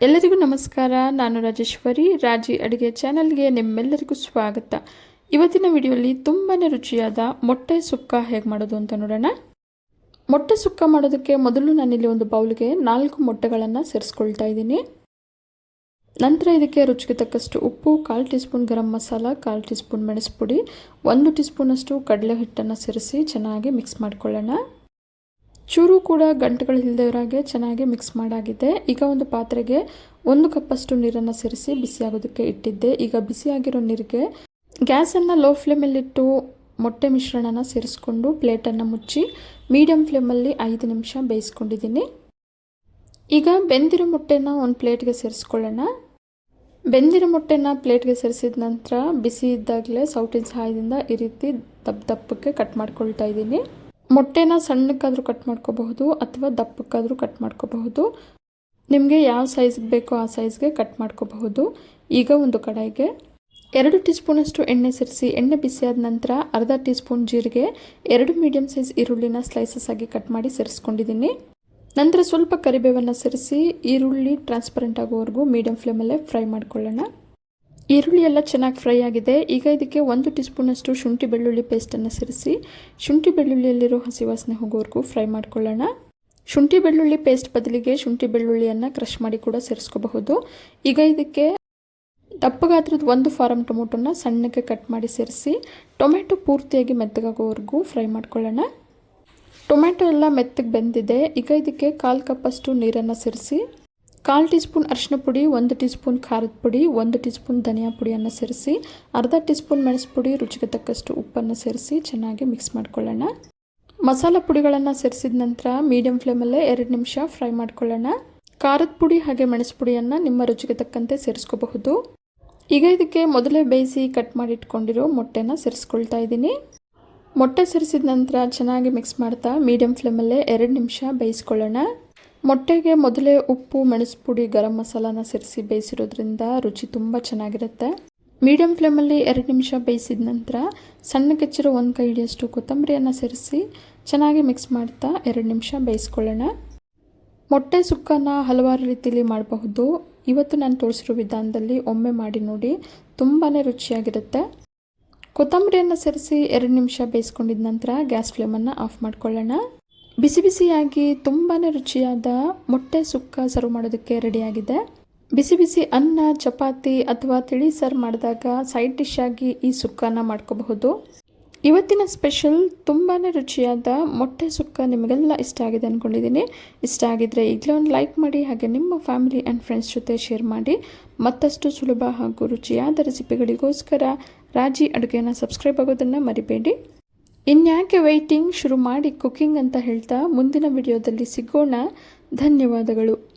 ಎಲ್ಲರಿಗೂ ನಮಸ್ಕಾರ. ನಾನು ರಾಜೇಶ್ವರಿ. ರಾಜಿ ಅಡುಗೆ ಚಾನಲ್ಗೆ ನಿಮ್ಮೆಲ್ಲರಿಗೂ ಸ್ವಾಗತ. ಇವತ್ತಿನ ವಿಡಿಯೋಲಿ ತುಂಬಾ ರುಚಿಯಾದ ಮೊಟ್ಟೆ ಸುಕ್ಕ ಹೇಗೆ ಮಾಡೋದು ಅಂತ ನೋಡೋಣ. ಮೊಟ್ಟೆ ಸುಕ್ಕ ಮಾಡೋದಕ್ಕೆ ಮೊದಲು ನಾನಿಲ್ಲಿ ಒಂದು ಬೌಲ್ಗೆ ನಾಲ್ಕು ಮೊಟ್ಟೆಗಳನ್ನು ಸೇರಿಸ್ಕೊಳ್ತಾ ಇದ್ದೀನಿ. ನಂತರ ಇದಕ್ಕೆ ರುಚಿಗೆ ತಕ್ಕಷ್ಟು ಉಪ್ಪು, ಕಾಲು ಟೀ ಸ್ಪೂನ್ ಗರಂ ಮಸಾಲ, ಕಾಲು ಟೀ ಸ್ಪೂನ್ ಮೆಣಸು ಪುಡಿ, ಒಂದು ಟೀ ಸ್ಪೂನಷ್ಟು ಕಡಲೆ ಹಿಟ್ಟನ್ನು ಸೇರಿಸಿ ಚೆನ್ನಾಗಿ ಮಿಕ್ಸ್ ಮಾಡ್ಕೊಳ್ಳೋಣ. ಚೂರು ಕೂಡ ಗಂಟುಗಳು ಇಲ್ಲದವರಾಗೆ ಚೆನ್ನಾಗಿ ಮಿಕ್ಸ್ ಮಾಡಾಗಿದೆ. ಈಗ ಒಂದು ಪಾತ್ರೆಗೆ ಒಂದು ಕಪ್ಪಷ್ಟು ನೀರನ್ನು ಸೇರಿಸಿ ಬಿಸಿಯಾಗೋದಕ್ಕೆ ಇಟ್ಟಿದ್ದೆ. ಈಗ ಬಿಸಿಯಾಗಿರೋ ನೀರಿಗೆ ಗ್ಯಾಸನ್ನು ಲೋ ಫ್ಲೇಮಲ್ಲಿಟ್ಟು ಮೊಟ್ಟೆ ಮಿಶ್ರಣನ ಸೇರಿಸ್ಕೊಂಡು ಪ್ಲೇಟನ್ನು ಮುಚ್ಚಿ ಮೀಡಿಯಂ ಫ್ಲೇಮಲ್ಲಿ ಐದು ನಿಮಿಷ ಬೇಯಿಸ್ಕೊಂಡಿದ್ದೀನಿ. ಈಗ ಬೆಂದಿರೋ ಮೊಟ್ಟೆನ ಒಂದು ಪ್ಲೇಟ್ಗೆ ಸೇರಿಸ್ಕೊಳ್ಳೋಣ. ಬೆಂದಿರೋ ಮೊಟ್ಟೆನ ಪ್ಲೇಟ್ಗೆ ಸೇರಿಸಿದ ನಂತರ ಬಿಸಿ ಇದ್ದಾಗಲೇ ಸೌಟಿನ ಸಹಾಯದಿಂದ ಈ ರೀತಿ ದಪ್ಪ ದಪ್ಪಕ್ಕೆ ಕಟ್ ಮಾಡ್ಕೊಳ್ತಾ ಇದ್ದೀನಿ. ಮೊಟ್ಟೆನ ಸಣ್ಣಕ್ಕಾದರೂ ಕಟ್ ಮಾಡ್ಕೋಬಹುದು ಅಥವಾ ದಪ್ಪಕ್ಕಾದರೂ ಕಟ್ ಮಾಡ್ಕೋಬಹುದು. ನಿಮಗೆ ಯಾವ ಸೈಜ್ಗೆ ಬೇಕೋ ಆ ಸೈಜ್ಗೆ ಕಟ್ ಮಾಡ್ಕೋಬಹುದು. ಈಗ ಒಂದು ಕಡಾಯಿಗೆ ಎರಡು ಟೀ ಸ್ಪೂನಷ್ಟು ಎಣ್ಣೆ ಸೇರಿಸಿ, ಎಣ್ಣೆ ಬಿಸಿಯಾದ ನಂತರ ಅರ್ಧ ಟೀ ಸ್ಪೂನ್ ಜೀರಿಗೆ, ಎರಡು ಮೀಡಿಯಮ್ ಸೈಜ್ ಈರುಳ್ಳಿನ ಸ್ಲೈಸಸ್ ಆಗಿ ಕಟ್ ಮಾಡಿ ಸೇರಿಸ್ಕೊಂಡಿದ್ದೀನಿ. ನಂತರ ಸ್ವಲ್ಪ ಕರಿಬೇವನ್ನು ಸೇರಿಸಿ ಈರುಳ್ಳಿ ಟ್ರಾನ್ಸ್ಪರೆಂಟ್ ಆಗೋವರೆಗೂ ಮೀಡಿಯಂ ಫ್ಲೇಮಲ್ಲೇ ಫ್ರೈ ಮಾಡ್ಕೊಳ್ಳೋಣ. ಈರುಳ್ಳಿ ಎಲ್ಲ ಚೆನ್ನಾಗಿ ಫ್ರೈ ಆಗಿದೆ. ಈಗ ಇದಕ್ಕೆ ಒಂದು ಟೀ ಸ್ಪೂನಷ್ಟು ಶುಂಠಿ ಬೆಳ್ಳುಳ್ಳಿ ಪೇಸ್ಟನ್ನು ಸೇರಿಸಿ, ಶುಂಠಿ ಬೆಳ್ಳುಳ್ಳಿಯಲ್ಲಿರೋ ಹಸಿ ವಾಸನೆ ಹೋಗೋವರೆಗೂ ಫ್ರೈ ಮಾಡ್ಕೊಳ್ಳೋಣ. ಶುಂಠಿ ಬೆಳ್ಳುಳ್ಳಿ ಪೇಸ್ಟ್ ಬದಲಿಗೆ ಶುಂಠಿ ಬೆಳ್ಳುಳ್ಳಿಯನ್ನು ಕ್ರಷ್ ಮಾಡಿ ಕೂಡ ಸೇರಿಸ್ಕೋಬಹುದು. ಈಗ ಇದಕ್ಕೆ ದಪ್ಪ ಗಾತ್ರದ ಒಂದು ಫಾರಮ್ ಟೊಮೊಟೊನ ಸಣ್ಣಗೆ ಕಟ್ ಮಾಡಿ ಸೇರಿಸಿ, ಟೊಮೆಟೊ ಪೂರ್ತಿಯಾಗಿ ಮೆತ್ತಗಾಗೋವರೆಗೂ ಫ್ರೈ ಮಾಡ್ಕೊಳ್ಳೋಣ. ಟೊಮೆಟೊ ಎಲ್ಲ ಮೆತ್ತಗೆ ಬೆಂದಿದೆ. ಈಗ ಇದಕ್ಕೆ ಕಾಲು ಕಪ್ಪಷ್ಟು ನೀರನ್ನು ಸೇರಿಸಿ ಕಾಲು ಟೀ ಸ್ಪೂನ್ ಅರಿಶಿನ ಪುಡಿ, ಒಂದು ಟೀ ಸ್ಪೂನ್ ಖಾರದ ಪುಡಿ, ಒಂದು ಟೀ ಸ್ಪೂನ್ ಧನಿಯಾ ಪುಡಿಯನ್ನು ಸೇರಿಸಿ, ಅರ್ಧ ಟೀ ಸ್ಪೂನ್ ಮೆಣಸು ಪುಡಿ ರುಚಿಗೆ ತಕ್ಕಷ್ಟು ಉಪ್ಪನ್ನು ಸೇರಿಸಿ ಚೆನ್ನಾಗಿ ಮಿಕ್ಸ್ ಮಾಡ್ಕೊಳ್ಳೋಣ. ಮಸಾಲೆ ಪುಡಿಗಳನ್ನು ಸೇರಿಸಿದ ನಂತರ ಮೀಡಿಯಂ ಫ್ಲೇಮಲ್ಲೇ ಎರಡು ನಿಮಿಷ ಫ್ರೈ ಮಾಡ್ಕೊಳ್ಳೋಣ. ಖಾರದ ಪುಡಿ ಹಾಗೆ ಮೆಣಸು ಪುಡಿಯನ್ನು ನಿಮ್ಮ ರುಚಿಗೆ ತಕ್ಕಂತೆ ಸೇರಿಸ್ಕೋಬಹುದು. ಈಗ ಇದಕ್ಕೆ ಮೊದಲೇ ಬೇಯಿಸಿ ಕಟ್ ಮಾಡಿಟ್ಕೊಂಡಿರೋ ಮೊಟ್ಟೆನ ಸೇರಿಸ್ಕೊಳ್ತಾ ಇದ್ದೀನಿ. ಮೊಟ್ಟೆ ಸೇರಿಸಿದ ನಂತರ ಚೆನ್ನಾಗಿ ಮಿಕ್ಸ್ ಮಾಡ್ತಾ ಮೀಡಿಯಂ ಫ್ಲೇಮಲ್ಲೇ ಎರಡು ನಿಮಿಷ ಬೇಯಿಸ್ಕೊಳ್ಳೋಣ. ಮೊಟ್ಟೆಗೆ ಮೊದಲೇ ಉಪ್ಪು ಮೆಣಸು ಪುಡಿ ಗರಂ ಮಸಾಲಾನ ಸೇರಿಸಿ ಬೇಯಿಸಿರೋದ್ರಿಂದ ರುಚಿ ತುಂಬ ಚೆನ್ನಾಗಿರುತ್ತೆ. ಮೀಡಿಯಂ ಫ್ಲೇಮಲ್ಲಿ ಎರಡು ನಿಮಿಷ ಬೇಯಿಸಿದ ನಂತರ ಸಣ್ಣ ಕೆಚ್ಚಿರೋ ಒಂದು ಕೈ ಹಿಡಿಯಷ್ಟು ಕೊತ್ತಂಬರಿಯನ್ನು ಸೇರಿಸಿ ಚೆನ್ನಾಗಿ ಮಿಕ್ಸ್ ಮಾಡ್ತಾ ಎರಡು ನಿಮಿಷ ಬೇಯಿಸ್ಕೊಳ್ಳೋಣ. ಮೊಟ್ಟೆ ಸುಕ್ಕನ ಹಲವಾರು ರೀತಿಯಲ್ಲಿ ಮಾಡಬಹುದು. ಇವತ್ತು ನಾನು ತೋರಿಸಿರೋ ವಿಧಾನದಲ್ಲಿ ಒಮ್ಮೆ ಮಾಡಿ ನೋಡಿ ತುಂಬಾ ರುಚಿಯಾಗಿರುತ್ತೆ. ಕೊತ್ತಂಬರಿಯನ್ನು ಸೇರಿಸಿ ಎರಡು ನಿಮಿಷ ಬೇಯಿಸ್ಕೊಂಡಿದ ನಂತರ ಗ್ಯಾಸ್ ಫ್ಲೇಮನ್ನು ಆಫ್ ಮಾಡ್ಕೊಳ್ಳೋಣ. ಬಿಸಿ ಬಿಸಿಯಾಗಿ ತುಂಬಾ ರುಚಿಯಾದ ಮೊಟ್ಟೆ ಸುಕ್ಕ ಸರ್ವ್ ಮಾಡೋದಕ್ಕೆ ರೆಡಿಯಾಗಿದೆ. ಬಿಸಿ ಬಿಸಿ ಅನ್ನ, ಚಪಾತಿ ಅಥವಾ ತಿಳಿ ಸರ್ವ್ ಮಾಡಿದಾಗ ಸೈಡ್ ಡಿಶ್ ಆಗಿ ಈ ಸುಕ್ಕನ ಮಾಡ್ಕೋಬಹುದು. ಇವತ್ತಿನ ಸ್ಪೆಷಲ್ ತುಂಬಾ ರುಚಿಯಾದ ಮೊಟ್ಟೆ ಸುಕ್ಕ ನಿಮಗೆಲ್ಲ ಇಷ್ಟ ಆಗಿದೆ ಅಂದ್ಕೊಂಡಿದ್ದೀನಿ ಇಷ್ಟ ಆಗಿದ್ರೆ ಈಗಲೇ ಒಂದು ಲೈಕ್ ಮಾಡಿ, ಹಾಗೆ ನಿಮ್ಮ ಫ್ಯಾಮಿಲಿ ಆ್ಯಂಡ್ ಫ್ರೆಂಡ್ಸ್ ಜೊತೆ ಶೇರ್ ಮಾಡಿ. ಮತ್ತಷ್ಟು ಸುಲಭ ಹಾಗೂ ರುಚಿಯಾದ ರೆಸಿಪಿಗಳಿಗೋಸ್ಕರ ರಾಜಿ ಅಡುಗೆಯನ್ನು ಸಬ್ಸ್ಕ್ರೈಬ್ ಆಗೋದನ್ನು ಮರಿಬೇಡಿ. ಇನ್ಯಾಕೆ ವೆಯ್ಟಿಂಗ್ ಶುರು ಮಾಡಿ ಕುಕ್ಕಿಂಗ್ ಅಂತ ಹೇಳ್ತಾ ಮುಂದಿನ ವಿಡಿಯೋದಲ್ಲಿ ಸಿಗೋಣ. ಧನ್ಯವಾದಗಳು.